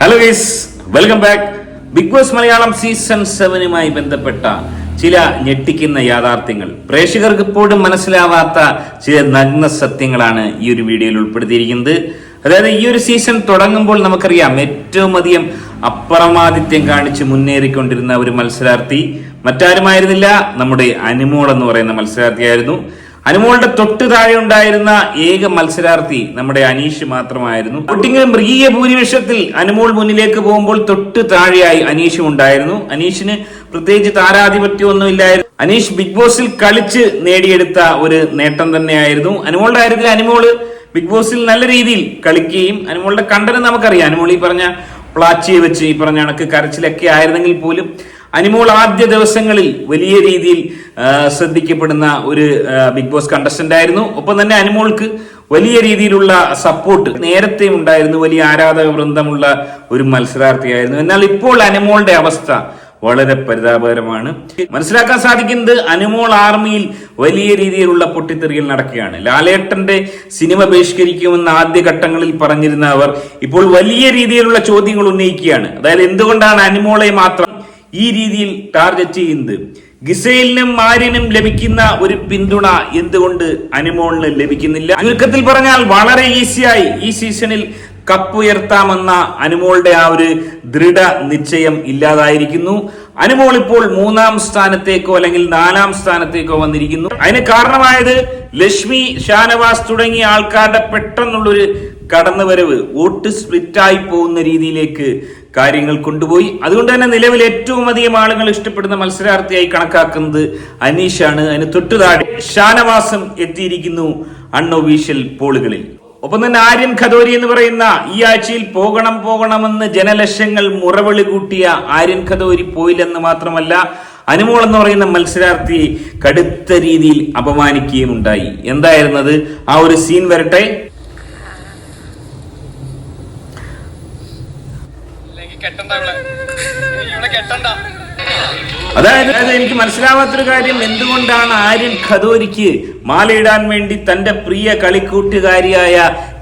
Hello guys welcome back Bigg Boss Malayalam season സെവനുമായി ബന്ധപ്പെട്ട ചില ഞെട്ടിക്കുന്ന യാഥാർത്ഥ്യങ്ങൾ. പ്രേക്ഷകർക്ക് ഇപ്പോഴും മനസ്സിലാവാത്ത ചില നഗ്ന സത്യങ്ങളാണ് ഈ ഒരു വീഡിയോയിൽ ഉൾപ്പെടുത്തിയിരിക്കുന്നത്. അതായത് ഈ ഒരു സീസൺ തുടങ്ങുമ്പോൾ നമുക്കറിയാം ഏറ്റവും അധികം അപ്രമാദിത്യം കാണിച്ച് മുന്നേറിക്കൊണ്ടിരുന്ന ഒരു മത്സരാർത്ഥി. മറ്റാരുമായിരുന്നില്ല നമ്മുടെ അനുമോൾ എന്ന് പറയുന്ന മത്സരാർത്ഥിയായിരുന്നു. അനുമോളുടെ തൊട്ട് താഴെ ഉണ്ടായിരുന്ന ഏക മത്സരാർത്ഥി നമ്മുടെ അനീഷ് മാത്രമായിരുന്നു. ഒട്ടിങ്ങനെ മൃഗീയ ഭൂരിപക്ഷത്തിൽ അനുമോൾ മുന്നിലേക്ക് പോകുമ്പോൾ തൊട്ട് താഴെയായി അനീഷും ഉണ്ടായിരുന്നു. അനീഷിന് പ്രത്യേകിച്ച് താരാധിപത്യമൊന്നും ഇല്ലായിരുന്നു അനീഷ് ബിഗ് ബോസിൽ കളിച്ച് നേടിയെടുത്ത ഒരു നേട്ടം തന്നെയായിരുന്നു. അനുമോളുടെ കാര്യത്തിൽ അനുമോൾ ബിഗ് ബോസിൽ നല്ല രീതിയിൽ കളിക്കുകയും അനുമോളുടെ കണ്ടനം നമുക്കറിയാം. അനുമോൾ ഈ പറഞ്ഞ പ്ലാച്ചിയെ വെച്ച് ഈ പറഞ്ഞ കണക്ക് കരച്ചിലൊക്കെ ആയിരുന്നെങ്കിൽ പോലും അനിമോൾ ആദ്യ ദിവസങ്ങളിൽ വലിയ രീതിയിൽ ശ്രദ്ധിക്കപ്പെടുന്ന ഒരു ബിഗ് ബോസ് കണ്ടസ്റ്റന്റ് ആയിരുന്നു. ഒപ്പം തന്നെ അനിമോൾക്ക് വലിയ രീതിയിലുള്ള സപ്പോർട്ട് നേരത്തെ ഉണ്ടായിരുന്നു വലിയ ആരാധക വൃന്ദമുള്ള ഒരു മത്സരാർത്ഥിയായിരുന്നു. എന്നാൽ ഇപ്പോൾ അനിമോളുടെ അവസ്ഥ വളരെ പരിതാപകരമാണ്. മനസ്സിലാക്കാൻ സാധിക്കുന്നത് അനുമോൾ ആർമിയിൽ വലിയ രീതിയിലുള്ള പൊട്ടിത്തെറികൾ നടക്കുകയാണ്. ലാലേട്ടന്റെ സിനിമ ബഹിഷ്കരിക്കുമെന്ന് ആദ്യ ഘട്ടങ്ങളിൽ പറഞ്ഞിരുന്ന അവർ ഇപ്പോൾ വലിയ രീതിയിലുള്ള ചോദ്യങ്ങൾ ഉന്നയിക്കുകയാണ്. അതായത് എന്തുകൊണ്ടാണ് അനുമോളെ മാത്രം ഈ രീതിയിൽ ടാർഗറ്റ് ചെയ്യുന്നത്. ഗിസൈലിനും മാരിനും ലഭിക്കുന്ന ഒരു പിന്തുണ എന്തുകൊണ്ട് അനുമോളിന് ലഭിക്കുന്നില്ല? ചുരുക്കത്തിൽ പറഞ്ഞാൽ വളരെ ഈസിയായി ഈ സീസണിൽ കപ്പ് ഉയർത്താമെന്ന അനുമോളുടെ ആ ഒരു ദൃഢ നിശ്ചയം ഇല്ലാതായിരിക്കുന്നു. അനുമോൾ ഇപ്പോൾ മൂന്നാം സ്ഥാനത്തേക്കോ അല്ലെങ്കിൽ നാലാം സ്ഥാനത്തേക്കോ വന്നിരിക്കുന്നു. അതിന് കാരണമായത് ലക്ഷ്മി ഷാനവാസ് തുടങ്ങിയ ആൾക്കാരുടെ പെട്ടെന്നുള്ളൊരു കടന്നുവരവ് വോട്ട് സ്പ്ലിറ്റായി പോകുന്ന രീതിയിലേക്ക് കാര്യങ്ങൾ കൊണ്ടുപോയി. അതുകൊണ്ട് തന്നെ നിലവിൽ ഏറ്റവും അധികം ആളുകൾ ഇഷ്ടപ്പെടുന്ന മത്സരാർത്ഥിയായി കണക്കാക്കുന്നത് അനീഷാണ്. അതിന് തൊട്ടുതാഴെ ഷാനവാസം എത്തിയിരിക്കുന്നു അൺഒഫീഷ്യൽ പോളുകളിൽ. ഒപ്പം തന്നെ ആര്യൻ ഖദോരി എന്ന് പറയുന്ന ഈ ആഴ്ചയിൽ പോകണം പോകണമെന്ന് ജനലക്ഷങ്ങൾ മുറവിളി കൂട്ടിയ ആര്യൻ ഖദോരി പോയില്ലെന്ന് മാത്രമല്ല അനുമോൾ എന്ന് പറയുന്ന മത്സരാർത്ഥിയെ കടുത്ത രീതിയിൽ അപമാനിക്കുകയും ഉണ്ടായി. എന്തായിരുന്നത്? ആ ഒരു സീൻ വരട്ടെ ഇല്ലെങ്കിൽ കെട്ടണ്ട ഇവിടെ ഇവിടെ കെട്ടണ്ട അതായത് എനിക്ക് മനസ്സിലാവാത്തൊരു കാര്യം എന്തുകൊണ്ടാണ് ആര്യൻ ഖദോരിക്ക് മാലയിടാൻ വേണ്ടി തന്റെ പ്രിയ കളിക്കൂട്ടുകാരിയായ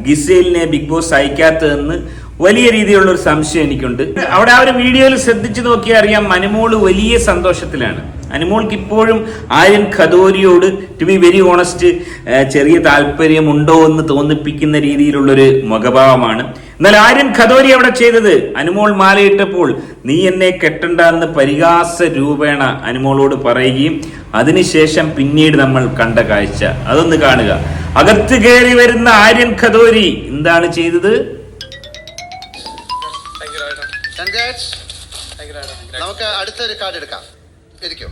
ഗിസേലിനെ ബിഗ് ബോസ് അയക്കാത്തതെന്ന് വലിയ രീതിയിലുള്ള ഒരു സംശയം എനിക്കുണ്ട്. അവിടെ ആ ഒരു വീഡിയോയിൽ ശ്രദ്ധിച്ചു നോക്കിയാൽ അറിയാം മനുമോൾ വലിയ സന്തോഷത്തിലാണ്. അനുമോൾക്ക് ഇപ്പോഴും ആര്യൻ ഖദോരിയോട് ടു ബി വെരി ഓണസ്റ്റ് ചെറിയ താല്പര്യമുണ്ടോ എന്ന് തോന്നിപ്പിക്കുന്ന രീതിയിലുള്ളൊരു മുഖഭാവമാണ് എന്നാൽ ആര്യൻ ഖദോരി അവിടെ ചെയ്തത്? അനുമോൾ മാലയിട്ടപ്പോൾ നീ എന്നെ കെട്ടണ്ട എന്ന് പരിഹാസ രൂപേണ അനുമോളോട് പറയുകയും അതിനുശേഷം പിന്നീട് നമ്മൾ കണ്ട കാഴ്ച. അതൊന്ന് കാണുക. അകത്ത് കയറി വരുന്ന ആര്യൻ ഖദോരി എന്താണ് ചെയ്തത്? നമുക്ക് അടുത്തൊരു കാർഡ് എടുക്കാം. ഇരിക്കും.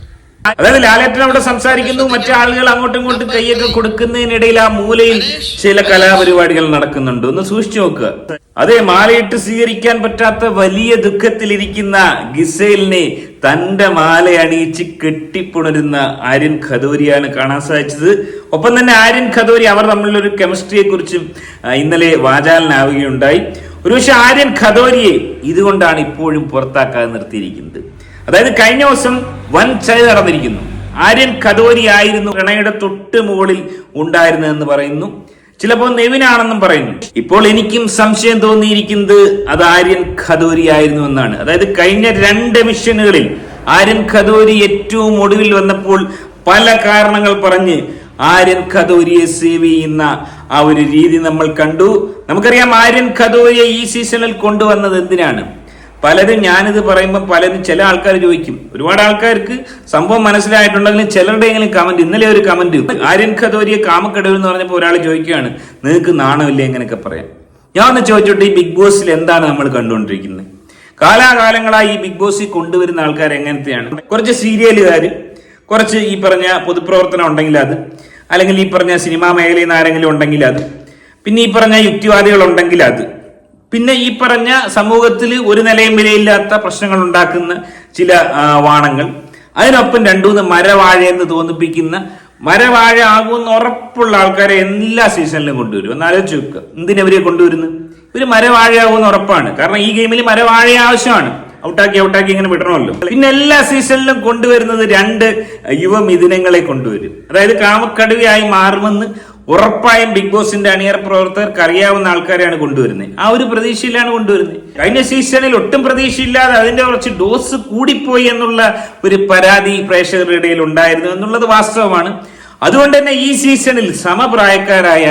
അതായത് ലാലേട്ടൻ അവിടെ സംസാരിക്കുന്നു മറ്റു ആളുകൾ അങ്ങോട്ടും ഇങ്ങോട്ടും കൈയൊക്കെ കൊടുക്കുന്നതിനിടയിൽ ആ മൂലയിൽ ചില കലാപരിപാടികൾ നടക്കുന്നുണ്ട്. ഒന്ന് സൂക്ഷിച്ചു നോക്കുക അതെ മാലയിട്ട് സ്വീകരിക്കാൻ പറ്റാത്ത വലിയ ദുഃഖത്തിലിരിക്കുന്ന ഗിസേലിനെ തന്റെ മാല അണിയിച്ച് കെട്ടിപ്പുണരുന്ന ആര്യൻ ഖദോരിയാണ് കാണാൻ സാധിച്ചത്. ഒപ്പം തന്നെ ആര്യൻ ഖദോരി അവർ തമ്മിലുള്ള ഒരു കെമിസ്ട്രിയെ കുറിച്ചും ഇന്നലെ വാചാലനാവുകയുണ്ടായി. ഒരുപക്ഷെ ആര്യൻ ഖദോരിയെ ഇതുകൊണ്ടാണ് ഇപ്പോഴും പുറത്താക്കാതെ നിർത്തിയിരിക്കുന്നത്. അതായത് കഴിഞ്ഞ ദിവസം വൻ ചതി നടന്നിരിക്കുന്നു. ആര്യൻ കദോരി ആയിരുന്നു പ്രണയുടെ തൊട്ട് മുകളിൽ ഉണ്ടായിരുന്നതെന്ന് പറയുന്നു. ചിലപ്പോൾ നെവിനാണെന്നും പറയുന്നു. ഇപ്പോൾ എനിക്കും സംശയം തോന്നിയിരിക്കുന്നത് അത് ആര്യൻ ഖദോരി ആയിരുന്നു എന്നാണ്. അതായത് കഴിഞ്ഞ രണ്ട് മിഷനുകളിൽ ആര്യൻ ഖദോരി ഏറ്റവും ഒടുവിൽ വന്നപ്പോൾ പല കാരണങ്ങൾ പറഞ്ഞ് ആര്യൻ ഖദോരിയെ സേവ് ചെയ്യുന്ന ആ ഒരു രീതി നമ്മൾ കണ്ടു. നമുക്കറിയാം ആര്യൻ ഖദോരിയെ ഈ സീസണിൽ കൊണ്ടുവന്നത് എന്തിനാണ്? പലരും ഞാനിത് പറയുമ്പോൾ പലരും ചില ആൾക്കാർ ചോദിക്കും. ഒരുപാട് ആൾക്കാർക്ക് സംഭവം മനസ്സിലായിട്ടുണ്ടെങ്കിലും ചിലരുടെയെങ്കിലും കമന്റ് ഇന്നലെ ഒരു കമന്റ് ആര്യൻ ഖദോരിയെ കാമക്കടവ് എന്ന് പറഞ്ഞപ്പോൾ ഒരാൾ ചോദിക്കുകയാണ് നിങ്ങൾക്ക് നാണമില്ലേ? എങ്ങനെയൊക്കെ പറയാം. ഞാൻ ഒന്ന് ചോദിച്ചോട്ടെ ഈ ബിഗ് ബോസിൽ എന്താണ് നമ്മൾ കണ്ടുകൊണ്ടിരിക്കുന്നത്? കാലാകാലങ്ങളായി ഈ ബിഗ് ബോസിൽ കൊണ്ടുവരുന്ന ആൾക്കാർ എങ്ങനത്തെയാണ്? കുറച്ച് സീരിയലുകാർ കുറച്ച് ഈ പറഞ്ഞ പൊതുപ്രവർത്തനം ഉണ്ടെങ്കിൽ അത് അല്ലെങ്കിൽ ഈ പറഞ്ഞ സിനിമാ മേഖലയിൽ നിന്ന് ആരെങ്കിലും ഉണ്ടെങ്കിൽ അത് പിന്നെ ഈ പറഞ്ഞ യുക്തിവാദികൾ ഉണ്ടെങ്കിൽ അത് പിന്നെ ഈ പറഞ്ഞ സമൂഹത്തിൽ ഒരു നിലയും വിലയില്ലാത്ത പ്രശ്നങ്ങൾ ഉണ്ടാക്കുന്ന ചില വാണങ്ങൾ. അതിനൊപ്പം രണ്ടുമൂന്ന് മരവാഴ എന്ന് തോന്നിപ്പിക്കുന്ന മരവാഴ ആകുമെന്ന് ഉറപ്പുള്ള ആൾക്കാരെ എല്ലാ സീസണിലും കൊണ്ടുവരും. ഒന്ന് ആലോചിച്ച് വെക്കുക എന്തിനവരെ കൊണ്ടുവരുന്നു? ഇവർ മരവാഴയാകുമെന്ന് ഉറപ്പാണ്. കാരണം ഈ ഗെയിമിൽ മരവാഴ ആവശ്യമാണ്. ഔട്ടാക്കി ഔട്ടാക്കി ഇങ്ങനെ വിടണമല്ലോ. പിന്നെ എല്ലാ സീസണിലും കൊണ്ടുവരുന്നത് രണ്ട് യുവമിഥുനങ്ങളെ കൊണ്ടുവരും. അതായത് കാമക്കടുവയായി മാറുമെന്ന് ഉറപ്പായും ബിഗ് ബോസിന്റെ അണിയർ പ്രവർത്തകർക്ക് അറിയാവുന്ന ആൾക്കാരെയാണ് കൊണ്ടുവരുന്നത് ആ ഒരു പ്രതീക്ഷയിലാണ് കൊണ്ടുവരുന്നത് കഴിഞ്ഞ സീസണിൽ ഒട്ടും പ്രതീക്ഷയില്ലാതെ അതിന്റെ കുറച്ച് ഡോസ് കൂടിപ്പോയി എന്നുള്ള ഒരു പരാതി പ്രേക്ഷകരുടെ ഇടയിൽ ഉണ്ടായിരുന്നു എന്നുള്ളത് വാസ്തവമാണ്. അതുകൊണ്ട് തന്നെ ഈ സീസണിൽ സമപ്രായക്കാരായ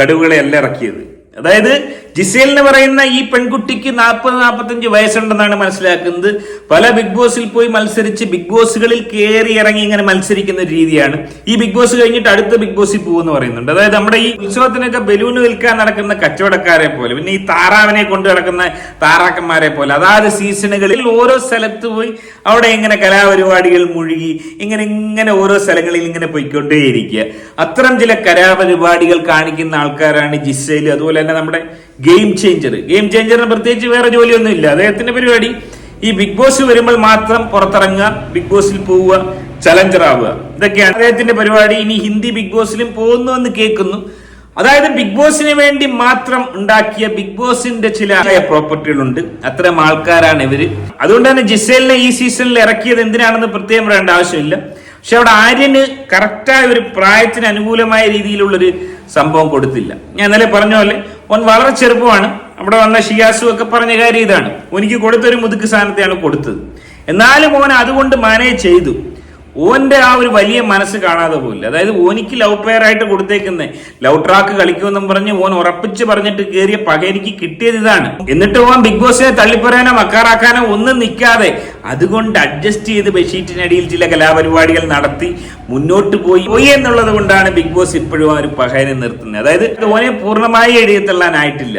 കടുവകളെ അല്ല ഇറക്കിയത്. അതായത് ജിസേൽ എന്ന് പറയുന്ന ഈ പെൺകുട്ടിക്ക് നാൽപ്പത് നാൽപ്പത്തഞ്ച് വയസ്സുണ്ടെന്നാണ് മനസ്സിലാക്കുന്നത്. പല ബിഗ് ബോസിൽ പോയി മത്സരിച്ച് ബിഗ് ബോസുകളിൽ കയറി ഇറങ്ങി ഇങ്ങനെ മത്സരിക്കുന്ന ഒരു രീതിയാണ്. ഈ ബിഗ് ബോസ് കഴിഞ്ഞിട്ട് അടുത്ത ബിഗ് ബോസിൽ പോകുമെന്ന് പറയുന്നുണ്ട്. അതായത് നമ്മുടെ ഈ ഉത്സവത്തിനൊക്കെ ബലൂൺ വിൽക്കാൻ നടക്കുന്ന കച്ചവടക്കാരെ പോലെ പിന്നെ ഈ താറാവിനെ കൊണ്ട് നടക്കുന്ന താറാക്കന്മാരെ പോലെ അതാത് സീസണുകളിൽ ഓരോ സ്ഥലത്ത് പോയി അവിടെ ഇങ്ങനെ കലാപരിപാടികൾ മുഴുകി ഇങ്ങനെ ഇങ്ങനെ ഓരോ സ്ഥലങ്ങളിൽ ഇങ്ങനെ പോയിക്കൊണ്ടേയിരിക്കുക. അത്തരം ചില കലാപരിപാടികൾ കാണിക്കുന്ന ആൾക്കാരാണ് ജിസേൽ അതുപോലെ തന്നെ നമ്മുടെ ഗെയിം ചേഞ്ചർ ഗെയിം ചേഞ്ചറിന് പ്രത്യേകിച്ച് വേറെ ജോലിയൊന്നും ഇല്ല അദ്ദേഹത്തിന്റെ പരിപാടി ഈ ബിഗ് ബോസ് വരുമ്പോൾ മാത്രം പുറത്തിറങ്ങുക ബിഗ് ബോസിൽ പോവുക ചലഞ്ചർ ആവുക. ഇതൊക്കെയാണ് അദ്ദേഹത്തിന്റെ പരിപാടി. ഇനി ഹിന്ദി ബിഗ് ബോസിലും പോകുന്നു എന്ന് കേൾക്കുന്നു. അതായത് ബിഗ് ബോസിന് വേണ്ടി മാത്രം ഉണ്ടാക്കിയ ബിഗ് ബോസിന്റെ ചില പ്രോപ്പർട്ടികളുണ്ട് അത്തരം ആൾക്കാരാണ് ഇവർ. അതുകൊണ്ട് തന്നെ ജിസേലിനെ ഈ സീസണിൽ ഇറക്കിയത് എന്തിനാണെന്ന് പ്രത്യേകം പറയേണ്ട ആവശ്യമില്ല. പക്ഷെ അവിടെ ആര്യന് കറക്റ്റായ ഒരു പ്രായത്തിന് അനുകൂലമായ രീതിയിലുള്ളൊരു സംഭവം കൊടുത്തില്ല. ഞാൻ ഇന്നലെ പറഞ്ഞ പോലെ ഓൻ വളരെ ചെറുപ്പമാണ്. അവിടെ വന്ന ഷിയാസു ഒക്കെ പറഞ്ഞ കാര്യം ഇതാണ്. ഓനിക്ക് കൊടുത്തൊരു മുതുക്ക് സ്ഥാനത്തെയാണ് കൊടുത്തത്. എന്നാലും ഓൻ അതുകൊണ്ട് മാനേജ് ചെയ്തു. ഓന്റെ ആ ഒരു വലിയ മനസ്സ് കാണാതെ പോയില്ല അതായത് ഓനിക്ക് ലവ് പെയർ ആയിട്ട് കൊടുത്തേക്കുന്നേ. ലവ് ട്രാക്ക് കളിക്കുമെന്നും പറഞ്ഞ് ഓൻ ഉറപ്പിച്ച് പറഞ്ഞിട്ട് കയറിയ പക എനിക്ക് കിട്ടിയത് ഇതാണ്. എന്നിട്ട് ഓൻ ബിഗ് ബോസിനെ തള്ളിപ്പറയാനോ മക്കാറാക്കാനോ ഒന്നും നിൽക്കാതെ അതുകൊണ്ട് അഡ്ജസ്റ്റ് ചെയ്ത് ബെഡ്ഷീറ്റിനടിയിൽ ചില കലാപരിപാടികൾ നടത്തി മുന്നോട്ട് പോയി. പോയി എന്നുള്ളത് കൊണ്ടാണ് ബിഗ് ബോസ് ഇപ്പോഴും ആ ഒരു പകരം നിർത്തുന്നത്. അതായത് ഓനെ പൂർണമായി എഴുതിത്തള്ളാനായിട്ടില്ല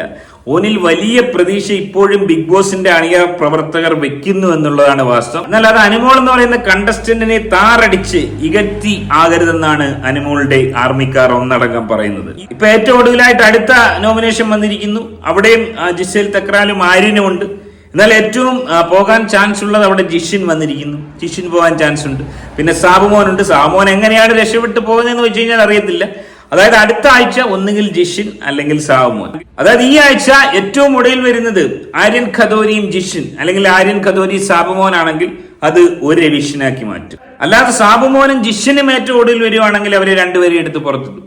ഓനിൽ വലിയ പ്രതീക്ഷ ഇപ്പോഴും ബിഗ് ബോസിന്റെ അണിയ പ്രവർത്തകർ വെക്കുന്നു എന്നുള്ളതാണ് വാസ്തവം. എന്നാൽ അത് അനുമോൾ എന്ന് പറയുന്ന കണ്ടസ്റ്റന്റിനെ താറടിച്ച് ഇകറ്റി ആകരുതെന്നാണ് അനുമോളുടെ ആർമിക്കാർ ഒന്നടങ്കം പറയുന്നത്. ഇപ്പൊ ഏറ്റവും ഒടുവിലായിട്ട് അടുത്ത നോമിനേഷൻ വന്നിരിക്കുന്നു. അവിടെയും ജിസേൽ തക്രാലും ആര്യനും ഉണ്ട്. എന്നാൽ ഏറ്റവും പോകാൻ ചാൻസ് ഉള്ളത് അവിടെ ജിഷിൻ വന്നിരിക്കുന്നു. ജിഷിൻ പോകാൻ ചാൻസ് ഉണ്ട്. പിന്നെ സാബുമോൻ ഉണ്ട്. സാബുമോൻ എങ്ങനെയാണ് രക്ഷപ്പെട്ടു പോകുന്നതെന്ന് വെച്ച് കഴിഞ്ഞാൽ അറിയത്തില്ല. അതായത് അടുത്ത ആഴ്ച ഒന്നുകിൽ ജിഷിൻ അല്ലെങ്കിൽ സാവുമോൻ. അതായത് ഈ ആഴ്ച ഏറ്റവും ഒടുവിൽ വരുന്നത് ആര്യൻ ഖദോരിയും ജിഷിൻ അല്ലെങ്കിൽ ആര്യൻ ഖദോരി സാബുമോൻ ആണെങ്കിൽ അത് ഒരു രവിഷനാക്കി മാറ്റും. അല്ലാതെ സാബുമോനും ജിഷിനും ഏറ്റവും ഒടുവിൽ വരുവാണെങ്കിൽ അവരെ രണ്ടുപേരെയും എടുത്ത് പുറത്തിടും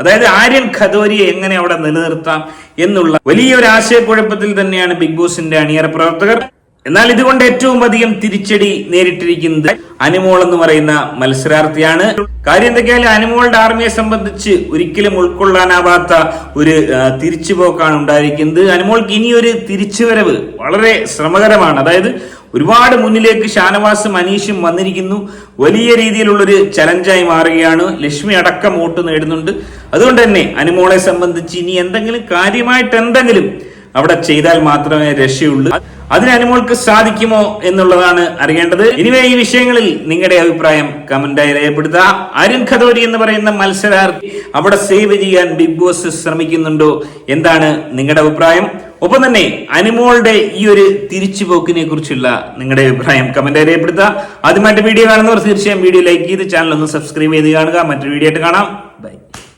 അതായത് ആര്യൻ ഖദോരിയെ എങ്ങനെ അവിടെ നിലനിർത്താം എന്നുള്ള വലിയൊരു ആശയക്കുഴപ്പത്തിൽ തന്നെയാണ് ബിഗ് ബോസിന്റെ അണിയറ പ്രവർത്തകർ. എന്നാൽ ഇതുകൊണ്ട് ഏറ്റവും അധികം തിരിച്ചടി നേരിട്ടിരിക്കുന്നത് അനിമോൾ എന്ന് പറയുന്ന മത്സരാർത്ഥിയാണ്. കാര്യം എന്തൊക്കെയാലും അനിമോളുടെ ആർമിയെ സംബന്ധിച്ച് ഒരിക്കലും ഉൾക്കൊള്ളാനാവാത്ത ഒരു തിരിച്ചുപോക്കാണ് ഉണ്ടായിരിക്കുന്നത്. അനിമോൾക്ക് ഇനിയൊരു തിരിച്ചുവരവ് വളരെ ശ്രമകരമാണ്. അതായത് ഒരുപാട് മുന്നിലേക്ക് ഷാനവാസും അനീഷും വന്നിരിക്കുന്നു. വലിയ രീതിയിലുള്ള ഒരു ചലഞ്ചായി മാറുകയാണ്. ലക്ഷ്മി അടക്കം വോട്ട് നേടുന്നുണ്ട്. അതുകൊണ്ട് തന്നെ അനുമോളെ സംബന്ധിച്ച് ഇനി എന്തെങ്കിലും കാര്യമായിട്ട് എന്തെങ്കിലും അവിടെ ചെയ്താൽ മാത്രമേ രക്ഷയുള്ളൂ. അതിന് അനുമോൾക്ക് സാധിക്കുമോ എന്നുള്ളതാണ് അറിയേണ്ടത്. ഇനിവേ ഈ വിഷയങ്ങളിൽ നിങ്ങളുടെ അഭിപ്രായം കമന്റായി രേഖപ്പെടുത്താം അരുൺ ഖദോരി എന്ന് പറയുന്ന മത്സരാർത്ഥി അവിടെ സേവ് ചെയ്യാൻ ബിഗ് ബോസ് ശ്രമിക്കുന്നുണ്ടോ? എന്താണ് നിങ്ങളുടെ അഭിപ്രായം? ഒപ്പം തന്നെ അനുമോളുടെ ഈ ഒരു തിരിച്ചുപോക്കിനെ കുറിച്ചുള്ള നിങ്ങളുടെ അഭിപ്രായം കമന്റ് രേഖപ്പെടുത്തുക. ആദ്യമായിട്ട് വീഡിയോ കാണുന്നവർ തീർച്ചയായും വീഡിയോ ലൈക്ക് ചെയ്ത് ചാനൽ ഒന്ന് സബ്സ്ക്രൈബ് ചെയ്ത് കാണുക. മറ്റൊരു വീഡിയോ ആയിട്ട് കാണാം.